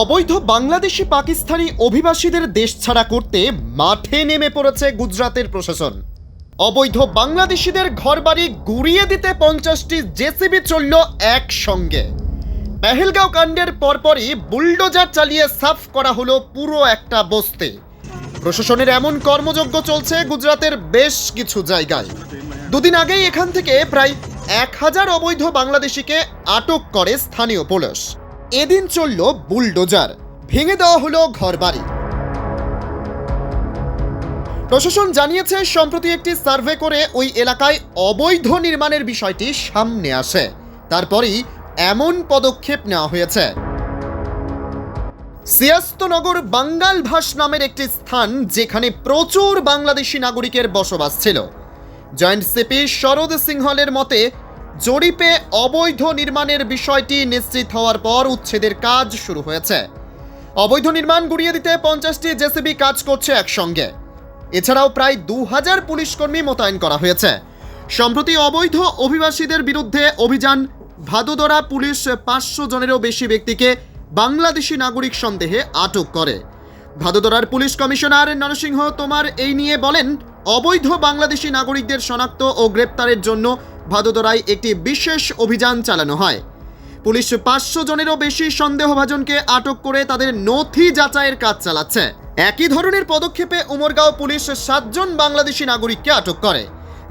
অবৈধ বাংলাদেশি পাকিস্তানি অভিবাসীদের দেশ ছাড়া করতে মাঠে নেমে পড়েছে গুজরাতের প্রশাসন। অবৈধ বাংলাদেশিদের ঘরবাড়ি গুড়িয়ে দিতে পঞ্চাশটি জেসিবি চলল একসঙ্গে। পেহেলগাঁও কাণ্ডের পরপরই বুলডোজার চালিয়ে সাফ করা হলো পুরো একটা বস্তি। প্রশাসনের এমন কর্মযজ্ঞ চলছে গুজরাতের বেশ কিছু জায়গায়। দুদিন আগেই এখান থেকে প্রায় এক হাজার অবৈধ বাংলাদেশিকে আটক করে স্থানীয় পুলিশ। এদিন চলল বুলডোজার। ভেঙে দেওয়া হলো ঘরবাড়ি। প্রশাসন জানিয়েছে, সম্প্রতি একটি সার্ভে করে ওই এলাকায় অবৈধ নির্মাণের বিষয়টি সামনে আসে। তারপরেই এমন পদক্ষেপ নেওয়া হয়েছে। সিয়াস্তনগর বাঙ্গাল ভাস নামের একটি স্থান যেখানে প্রচুর বাংলাদেশি নাগরিকের বসবাস ছিল। জয়েন্ট সিপি শরদ সিংহলের মতে জরিপে অবৈধ নির্মাণের বিষয়টি নিশ্চিত হওয়ার পর উচ্ছেদের কাজ শুরু হয়েছে। অবৈধ নির্মাণ গুড়িয়ে দিতে পঞ্চাশটি জেসিবি কাজ করছে একসঙ্গে। এছাড়াও প্রায় দু হাজার পুলিশ কর্মী মোতায়েন করা হয়েছে। সম্প্রতি অবৈধ অভিবাসীদের বিরুদ্ধে অভিযান, ভাদোদরা পুলিশ পাঁচশো জনেরও বেশি ব্যক্তিকে বাংলাদেশি নাগরিক সন্দেহে আটক করে। ভাদোদরার পুলিশ কমিশনার নরসিংহ তোমার এই নিয়ে বলেন, অবৈধ বাংলাদেশি নাগরিকদের শনাক্ত ও গ্রেপ্তারের জন্য ভাদোদরায় একটি বিশেষ অভিযান চালানো হয়। পুলিশ পাঁচশো জনেরও বেশি সন্দেহভাজনকে আটক করে তাদের নথি যাচাইয়ের কাজ চালাচ্ছে। একই ধরনের পদক্ষেপে উমরগাঁও পুলিশ সাতজন বাংলাদেশি নাগরিককে আটক করে।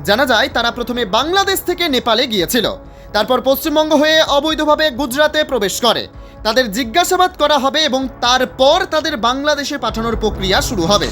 জানা যায়, তারা প্রথমে বাংলাদেশ থেকে নেপালে গিয়েছিল। তারপর পশ্চিমবঙ্গ হয়ে অবৈধভাবে গুজরাতে প্রবেশ করে। তাদের জিজ্ঞাসাবাদ করা হবে এবং তারপর তাদের বাংলাদেশে পাঠানোর প্রক্রিয়া শুরু হবে।